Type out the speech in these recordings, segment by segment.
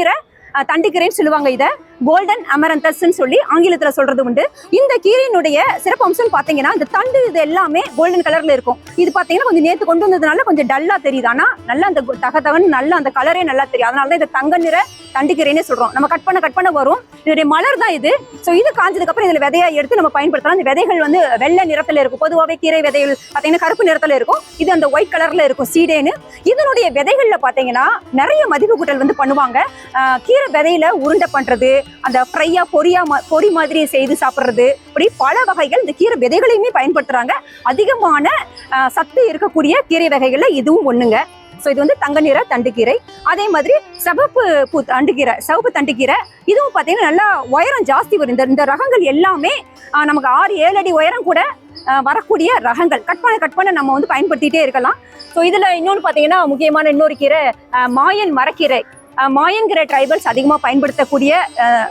நிற தண்டிக்கிறேன்னு சொல்லுவாங்க இதை. கோல்டன் அமரந்தஸ்ன்னு சொல்லி ஆங்கிலத்தில் சொல்றது உண்டு. இந்த கீரையினுடைய சிறப்பம்சம் பார்த்தீங்கன்னா இந்த தண்டு இது எல்லாமே கோல்டன் கலர்ல இருக்கும். இது பார்த்தீங்கன்னா கொஞ்சம் நேற்று கொண்டு வந்ததுனால கொஞ்சம் டல்லா தெரியுது. ஆனால் நல்லா அந்த தக நல்லா அந்த கலரே நல்லா தெரியும். அதனால தான் இந்த தங்க நிற தண்டுக்கீரைன்னே சொல்றோம். நம்ம கட் பண்ண கட் பண்ண வரும். இதோடைய மலர் தான் இது. ஸோ இது காஞ்சதுக்கு அப்புறம் இதில் விதையா எடுத்து நம்ம பயன்படுத்தலாம். இந்த விதைகள் வந்து வெள்ளை நிறத்தில் இருக்கும். பொதுவாகவே கீரை விதைகள் பார்த்தீங்கன்னா கருப்பு நிறத்தில் இருக்கும். இது அந்த ஒயிட் கலர்ல இருக்கும் சீடேன்னு. இதனுடைய விதைகளில் பார்த்தீங்கன்னா நிறைய மதிப்பு கூட்டல் வந்து பண்ணுவாங்க. கீரை விதையில உருண்டை பண்றது அந்த ஃப்ரையா பொரியா பொரி மாதிரி செய்து சாப்பிடுறது. இப்படி பல வகைகள் இந்த கீரை விதைகளையுமே பயன்படுத்துறாங்க. அதிகமான சத்து இருக்கக்கூடிய கீரை வகைகள்ல இதுவும் ஒண்ணுங்க. ஸோ இது வந்து தங்க நிற தண்டுக்கீரை. அதே மாதிரி சிவப்பு பூ தண்டுக்கீரை சிவப்பு தண்டுக்கீரை. இதுவும் பார்த்தீங்கன்னா நல்லா உயரம் ஜாஸ்தி வரும். இந்த இந்த ரகங்கள் எல்லாமே நமக்கு ஆறு ஏழு அடி உயரம் கூட வரக்கூடிய ரகங்கள். கட் பண்ண கட் பண்ண நம்ம வந்து பயன்படுத்திட்டே இருக்கலாம். ஸோ இதுல இன்னொன்று பார்த்தீங்கன்னா முக்கியமான இன்னொரு கீரை மாயன் மரக்கீரை. மாயன்கிற ட்ரைபல்ஸ் அதிகமாக பயன்படுத்தக்கூடிய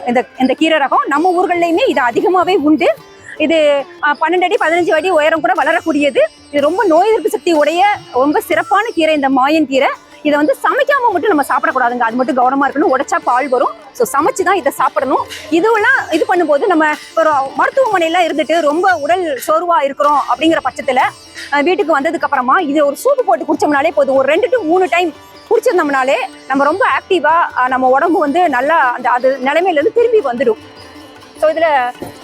இந்த இந்த கீரை ரகம் நம்ம ஊர்கள்லையுமே இது அதிகமாகவே உண்டு. இது பன்னெண்டு அடி பதினஞ்சு அடி உயரம் கூட வளரக்கூடியது. இது ரொம்ப நோய் எதிர்ப்பு சக்தி உடைய ரொம்ப சிறப்பான கீரை இந்த மாயன் கீரை. இதை வந்து சமைக்காம மட்டும் நம்ம சாப்பிடக்கூடாதுங்க. அது மட்டும் கவனமாக இருக்கணும். உடைச்சா பால் வரும். ஸோ சமைச்சு தான் இதை சாப்பிடணும். இதுவெல்லாம் இது பண்ணும்போது நம்ம ஒரு மருத்துவமனையெல்லாம் இருந்துட்டு ரொம்ப உடல் சோர்வாக இருக்கிறோம் அப்படிங்கிற பட்சத்தில் வீட்டுக்கு வந்ததுக்கு அப்புறமா இது ஒரு சூப்பு போட்டு குடிச்சோம்னாலே போதும். ஒரு ரெண்டு டு மூணு டைம் குடிச்சிருந்தோம்னாலே நம்ம ரொம்ப ஆக்டிவாக நம்ம உடம்பு வந்து நல்லா அந்த அது நிலைமையிலேருந்து திரும்பி வந்துடும். ஸோ இதில்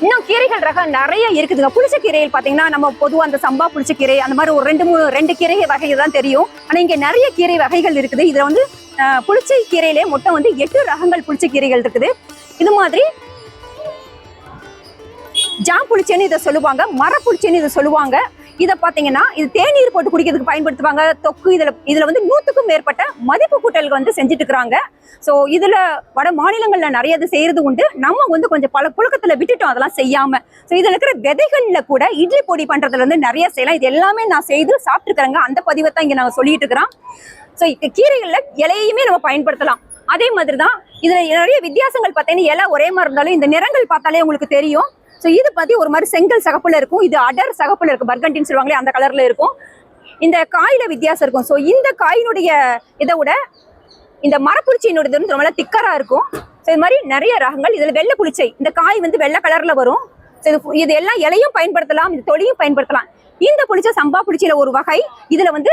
இன்னும் கீரைகள் ரகம் நிறைய இருக்குதுங்க. புளிச்ச கீரைகள் பார்த்தீங்கன்னா நம்ம பொதுவாக அந்த சம்பா புளிச்ச கீரை அந்த மாதிரி ஒரு ரெண்டு மூணு ரெண்டு கீரை வகைகள் தான் தெரியும். ஆனால் இங்கே நிறைய கீரை வகைகள் இருக்குது. இதில் வந்து புளிச்ச புளிச்சை கீரையிலே மொத்தம் வந்து எட்டு ரகங்கள் புளிச்ச கீரைகள் இருக்குது. இது மாதிரி ஜாம் புளிச்சேன்னு இதை சொல்லுவாங்க மர புளிச்சேன்னு இதை சொல்லுவாங்க. இதை பார்த்தீங்கன்னா இது தேநீர் போட்டு குடிக்கிறதுக்கு பயன்படுத்துவாங்க. தொக்கு இதில் இதில் வந்து நூற்றுக்கும் மேற்பட்ட மதிப்பு கூட்டல்கள் வந்து செஞ்சுட்டு இருக்கிறாங்க ஸோ இதில் வட மாநிலங்களில் நிறைய இது செய்கிறது உண்டு. நம்ம வந்து கொஞ்சம் பல புழக்கத்தில் விட்டுட்டோம் அதெல்லாம் செய்யாமல் ஸோ இதில் இருக்கிற விதைகளில் கூட இட்லி பொடி பண்ணுறதுலேருந்து நிறைய செய்யலாம். இது எல்லாமே நான் செய்து சாப்பிட்டுக்கிறேங்க அந்த பதிவை தான் இங்கே நாங்கள் சொல்லிட்டு இருக்கிறோம். ஸோ கீரைகளில் இலையுமே நம்ம பயன்படுத்தலாம். அதே மாதிரி தான் இதில் நிறைய வித்தியாசங்கள் பார்த்தீங்கன்னா இலை ஒரே மாதிரி இருந்தாலும் இந்த நிறங்கள் பார்த்தாலே உங்களுக்கு தெரியும். ஸோ இது பற்றி ஒரு மாதிரி செங்கல் சகப்பில் இருக்கும். இது அடர் சகப்புல இருக்கும் பர்கண்டின்னு சொல்லுவாங்களே அந்த கலரில் இருக்கும். இந்த காயில் வித்தியாசம் இருக்கும். ஸோ இந்த காயினுடைய இதை விட இந்த மரப்புளிச்சையினுடைய வந்து ரொம்ப திக்கராக இருக்கும். ஸோ இது மாதிரி நிறைய ரகங்கள். இதில் வெள்ளை புளிச்சை. இந்த காய் வந்து வெள்ளை கலரில் வரும். ஸோ இது இது எல்லாம் இலையும் பயன்படுத்தலாம். இது தொலியும் பயன்படுத்தலாம். இந்த புளிச்ச சம்பா புளிச்சில ஒரு வகை. இதுல வந்து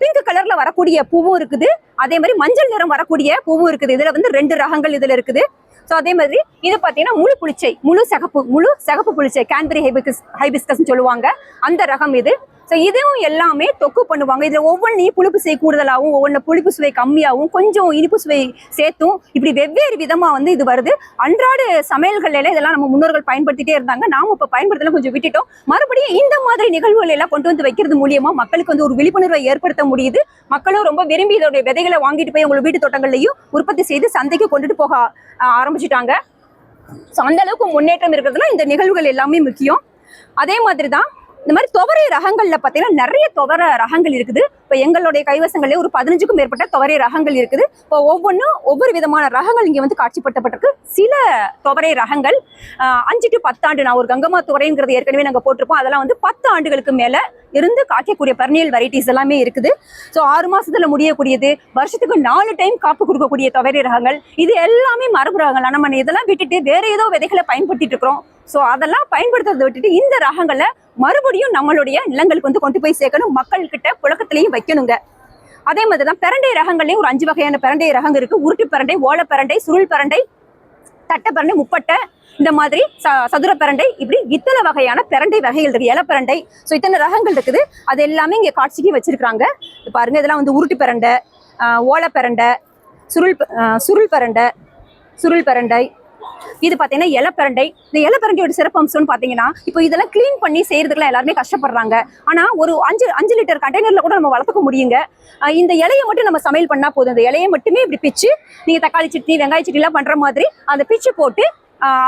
பிங்க் கலர்ல வரக்கூடிய பூவும் இருக்குது. அதே மாதிரி மஞ்சள் நிறம் வரக்கூடிய பூவும் இருக்குது. இதுல வந்து ரெண்டு ரகங்கள் இதுல இருக்குது. ஸோ அதே மாதிரி இது பார்த்தீங்கன்னா முழு புளிச்சை முழு சகப்பு முழு சகப்பு புளிச்சை கேன்பரி ஹைபிஸ்கஸ் ஹைபிஸ்கஸ்னு சொல்லுவாங்க. அந்த ரகம் இது. ஸோ இதுவும் எல்லாமே தொக்கு பண்ணுவாங்க. இதில் ஒவ்வொன்றையும் புளிப்பு சுவை கூடுதலாகவும் ஒவ்வொன்று புளிப்பு சுவை கம்மியாகவும் கொஞ்சம் இனிப்பு சுவை சேர்த்தும் இப்படி வெவ்வேறு விதமாக வந்து இது வருது. அன்றாட சமையல்களில் இதெல்லாம் நம்ம முன்னோர்கள் பயன்படுத்திட்டே இருந்தாங்க. நாம் இப்போ பயன்படுத்தலாம் கொஞ்சம் விட்டுட்டோம். மறுபடியும் இந்த மாதிரி நிகழ்வுகள் எல்லாம் கொண்டு வந்து வைக்கிறது மூலியமாக மக்களுக்கு வந்து ஒரு விழிப்புணர்வை ஏற்படுத்த முடியுது. மக்களும் ரொம்ப விரும்பி இதோடைய விதைகளை வாங்கிட்டு போய் உங்க வீட்டு தோட்டங்கள்லையும் உற்பத்தி செய்து சந்தைக்கு கொண்டுட்டு போக ஆரம்பிச்சிட்டாங்க. ஸோ அந்த அளவுக்கு முன்னேற்றம் இருக்கிறதுல இந்த நிகழ்வுகள் எல்லாமே முக்கியம். அதே மாதிரி தான் இந்த மாதிரி துவரை ரகங்கள்ல பார்த்தீங்கன்னா நிறைய துவர ரகங்கள் இருக்குது. இப்போ எங்களுடைய கைவசங்களே ஒரு பதினஞ்சுக்கும் மேற்பட்ட துவரை ரகங்கள் இருக்குது. இப்போ ஒவ்வொன்றும் ஒவ்வொரு விதமான ரகங்கள் இங்கே வந்து காட்சிப்படுத்தப்பட்டிருக்கு. சில துவரை ரகங்கள் அஞ்சு டு பத்தாண்டு நான் ஒரு கங்கம்மா துவரைங்கிறது ஏற்கனவே நாங்கள் போட்டிருப்போம். அதெல்லாம் வந்து பத்து ஆண்டுகளுக்கு மேலே இருந்து காய்க்கக்கூடிய பர்னியல் வெரைட்டிஸ் எல்லாமே இருக்குது. ஸோ ஆறு மாசத்துல முடியக்கூடியது வருஷத்துக்கு நாலு டைம் காப்பு கொடுக்கக்கூடிய துவரை ரகங்கள் இது எல்லாமே மரபு ரகங்கள் நம்ம இதெல்லாம் விட்டுட்டு வேற ஏதோ விதைகளை பயன்படுத்திட்டு இருக்கிறோம். ஸோ அதெல்லாம் பயன்படுத்துறதை விட்டுட்டு இந்த ரகங்களை மறுபடியும் நம்மளுடைய நிலங்களுக்கு வந்து கொண்டு போய் சேர்க்கணும் மக்கள்கிட்ட புழக்கத்திலையும் வைக்கணுங்க. அதே மாதிரி தான் பிரண்டை ரகங்கள்லேயும் ஒரு அஞ்சு வகையான பிரண்டை ரகம் இருக்குது உருட்டு பிரண்டை ஓலை பிரண்டை சுருள் பிரண்டை தட்டை பிரண்டை முப்பட்டை இந்த மாதிரி ச- சதுர பிரண்டை இப்படி இத்தனை வகையான பிரண்டை வகைகள் இருக்குது இலை பிரண்டை. ஸோ இத்தனை ரகங்கள் இருக்குது. அது எல்லாமே இங்கே காட்சிக்கு வச்சுருக்காங்க பாருங்க இதெல்லாம் வந்து உருட்டு பிரண்டை ஓலை பிரண்டை சுருள் சுருள் பிரண்டை சுருள் பிரண்டை இது பார்த்தீங்கன்னா இலப்பரண்டை இந்த இலப்பரண்டையோட சிறப்பம்சம்னு பார்த்தீங்கன்னா இப்போ இதெல்லாம் க்ளீன் பண்ணி செய்கிறதுக்குலாம் எல்லாருமே கஷ்டப்படுறாங்க. ஆனால் ஒரு அஞ்சு அஞ்சு லிட்டர் கண்டெய்னரில் கூட நம்ம வளர்த்துக்க முடியுங்க. இந்த இலையை மட்டும் நம்ம சமையல் பண்ணால் போதும். இந்த இலையை மட்டுமே இப்படி பிச்சு நீங்கள் தக்காளி சட்னி வெங்காய சட்னிலாம் பண்ணுற மாதிரி அந்த பிச்சு போட்டு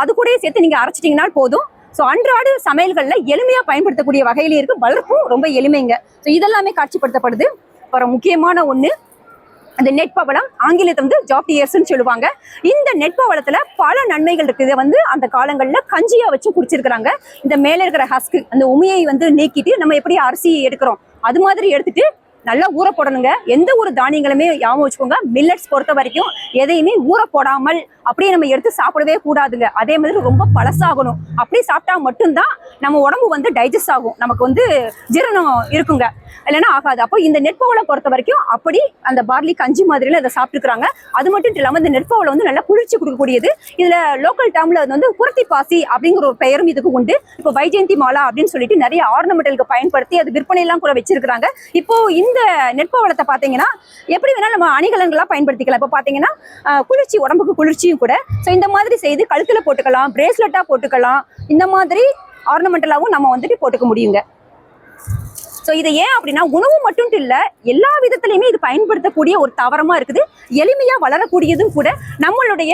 அது கூட சேர்த்து நீங்கள் அரைச்சிட்டிங்கன்னா போதும். ஸோ அன்றாட சமையல்களில் எளிமையாக பயன்படுத்தக்கூடிய வகையிலே இருக்குது வளர்ப்பும் ரொம்ப எளிமைங்க. ஸோ இதெல்லாமே காட்சிப்படுத்தப்படுது. அப்புறம் முக்கியமான ஒன்று அந்த நெட்பவளம் ஆங்கிலத்தை வந்து ஜாப் இயர்ஸ்னு சொல்லுவாங்க. இந்த நெட் பவளத்தில் பல நன்மைகள் இருக்குது. வந்து அந்த காலங்களில் கஞ்சியாக வச்சு குடிச்சிருக்கிறாங்க. இந்த மேலே இருக்கிற ஹஸ்க் அந்த உமையை வந்து நீக்கிட்டு நம்ம எப்படி அரிசி எடுக்கிறோம்? அது மாதிரி எடுத்துட்டு நல்லா ஊற போடணுங்க. எந்த ஒரு தானியங்களுமே ஞாபகம் வச்சுக்கோங்க. மில்லட்ஸ் பொறுத்த வரைக்கும் எதையுமே ஊற போடாமல் அப்படியே நம்ம எடுத்து சாப்பிடவே கூடாதுங்க. அதே மாதிரி ரொம்ப பழசாகணும். அப்படி சாப்பிட்டா மட்டும்தான் நம்ம உடம்பு வந்து டைஜஸ்ட் ஆகும். நமக்கு வந்து ஜீரணம் இருக்குங்க. இல்லைன்னா ஆகாது. அப்போ இந்த நெற்பவளை பொறுத்த வரைக்கும் அப்படி அந்த பார்லி கஞ்சி மாதிரில அதை சாப்பிட்டுக்கிறாங்க. அது மட்டும் இல்லாமல் இந்த நெற்பவளை வந்து நல்லா குளிர்ச்சி கொடுக்கக்கூடியது. இதில் லோக்கல் டேமில் அது வந்து புரத்தி பாசி அப்படிங்கிற ஒரு பெயரும் இதுக்கு உண்டு. இப்போ வைஜெயந்தி மாலா அப்படின்னு சொல்லிட்டு நிறைய ஆர்னமெண்டலுக்கு பயன்படுத்தி அது விற்பனையெல்லாம் கூட வச்சிருக்கிறாங்க. இப்போ இந்த நெற்பவளத்தை பார்த்தீங்கன்னா எப்படி வேணாலும் நம்ம அணிகலன்களாக பயன்படுத்திக்கலாம். இப்போ பார்த்தீங்கன்னா குளிர்ச்சி உடம்புக்கு குளிர்ச்சியும் கூட. ஸோ இந்த மாதிரி செய்து கழுத்தில் போட்டுக்கலாம் பிரேஸ்லெட்டா போட்டுக்கலாம். இந்த மாதிரி ஆர்னமெண்டலாவும் நம்ம வந்துட்டு போட்டுக்க முடியுங்க. ஸோ இது ஏன் அப்படின்னா உணவு மட்டும் இல்லை எல்லா விதத்துலையுமே இது பயன்படுத்தக்கூடிய ஒரு தாவரமாக இருக்குது. எளிமையாக வளரக்கூடியதும் கூட நம்மளுடைய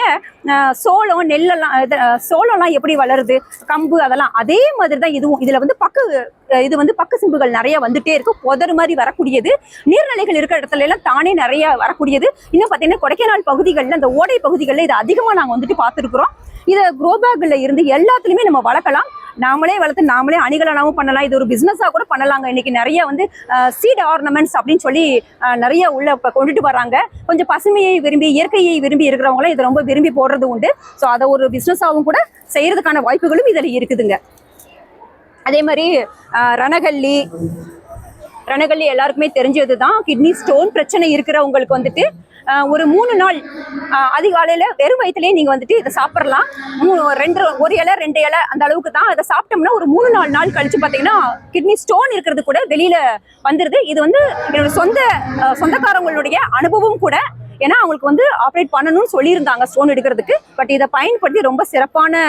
சோளம் நெல்லெல்லாம் இது, சோளம்லாம் எப்படி வளருது கம்பு அதெல்லாம் அதே மாதிரி தான் இதுவும். இதில் வந்து பக்கு இது வந்து பக்கு சிம்புகள் நிறைய வந்துட்டே இருக்கும் புதர் மாதிரி வரக்கூடியது. நீர்நிலைகள் இருக்கிற இடத்துல எல்லாம் தானே நிறைய வரக்கூடியது. இன்னும் பார்த்தீங்கன்னா கொடைக்கானல் பகுதிகளில் அந்த ஓடை பகுதிகளில் இது அதிகமாக நாங்கள் வந்துட்டு பார்த்துருக்குறோம். இதை க்ரோ பேக்கில் இருந்து எல்லாத்துலேயுமே நம்ம வளர்க்கலாம். நாமளே வளர்த்து நாமளே அணிகலனாவும் பண்ணலாம். இது ஒரு பிஸ்னஸாக கூட பண்ணலாங்க. இன்னைக்கு நிறைய வந்து சீட் ஆர்னமெண்ட்ஸ் அப்படின்னு சொல்லி நிறைய உள்ள இப்போ கொண்டுட்டு வராங்க. கொஞ்சம் பசுமையை விரும்பி இயற்கையை விரும்பி இருக்கிறவங்களாம் இதை ரொம்ப விரும்பி போடுறது உண்டு. ஸோ அதை ஒரு பிஸ்னஸாகவும் கூட செய்யறதுக்கான வாய்ப்புகளும் இதில் இருக்குதுங்க. அதே மாதிரி ரணகல்லி ரணகல்லி எல்லாருக்குமே தெரிஞ்சது தான் கிட்னி ஸ்டோன் பிரச்சனை இருக்கிறவங்களுக்கு வந்துட்டு ஒரு மூணு நாள் அதிகாலையில் வெறும் வயிற்றுலேயே நீங்கள் வந்துட்டு இதை சாப்பிட்றலாம் மூ- ரெண்டு ஒரு இலை ரெண்டு இலை அந்த அளவுக்கு தான். அதை சாப்பிட்டோம்னா ஒரு மூணு நாலு நாள் கழித்து பார்த்தீங்கன்னா கிட்னி ஸ்டோன் இருக்கிறது கூட வெளியில் வந்துடுது இது வந்து என்னோட சொந்த சொந்தக்காரங்களுடைய அனுபவம் கூட ஏன்னா அவங்களுக்கு வந்து ஆப்ரேட் பண்ணணும்னு சொல்லியிருந்தாங்க ஸ்டோன் எடுக்கிறதுக்கு. பட் இதை பயன்படுத்தி ரொம்ப சிறப்பான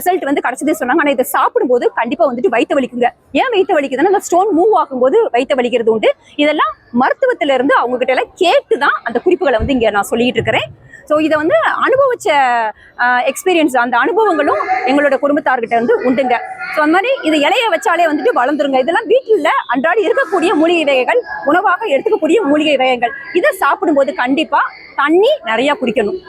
ரிசல்ட் வந்து கிடைச்சதே சொன்னாங்க. ஆனால் இதை சாப்பிடும்போது கண்டிப்பாக வந்துட்டு வயிற்று வலிக்குங்க. ஏன் வயிற்று வலிக்குதுன்னா அந்த ஸ்டோன் மூவ் ஆகும்போது வயிற்று வலிக்கிறது உண்டு. இதெல்லாம் மருத்துவத்திலிருந்து அவங்ககிட்ட அவங்க எல்லாம் கேட்டு தான் அந்த குறிப்புகளை வந்து இங்கே நான் சொல்லிட்டு இருக்கிறேன். ஸோ இதை வந்து அனுபவிச்ச எக்ஸ்பீரியன்ஸ் அந்த அனுபவங்களும் எங்களோட குடும்பத்தார்கிட்ட வந்து உண்டுங்க. ஸோ அந்த மாதிரி இது இலைய வச்சாலே வந்துட்டு வளர்ந்துருங்க. இதெல்லாம் வீட்டில் அன்றாடி இருக்கக்கூடிய மூலிகை வகைகள் உணவாக எடுத்துக்கக்கூடிய மூலிகை வகைகள். இதை சாப்பிடும்போது கண்டிப்பாக தண்ணி நிறையா குடிக்கணும்.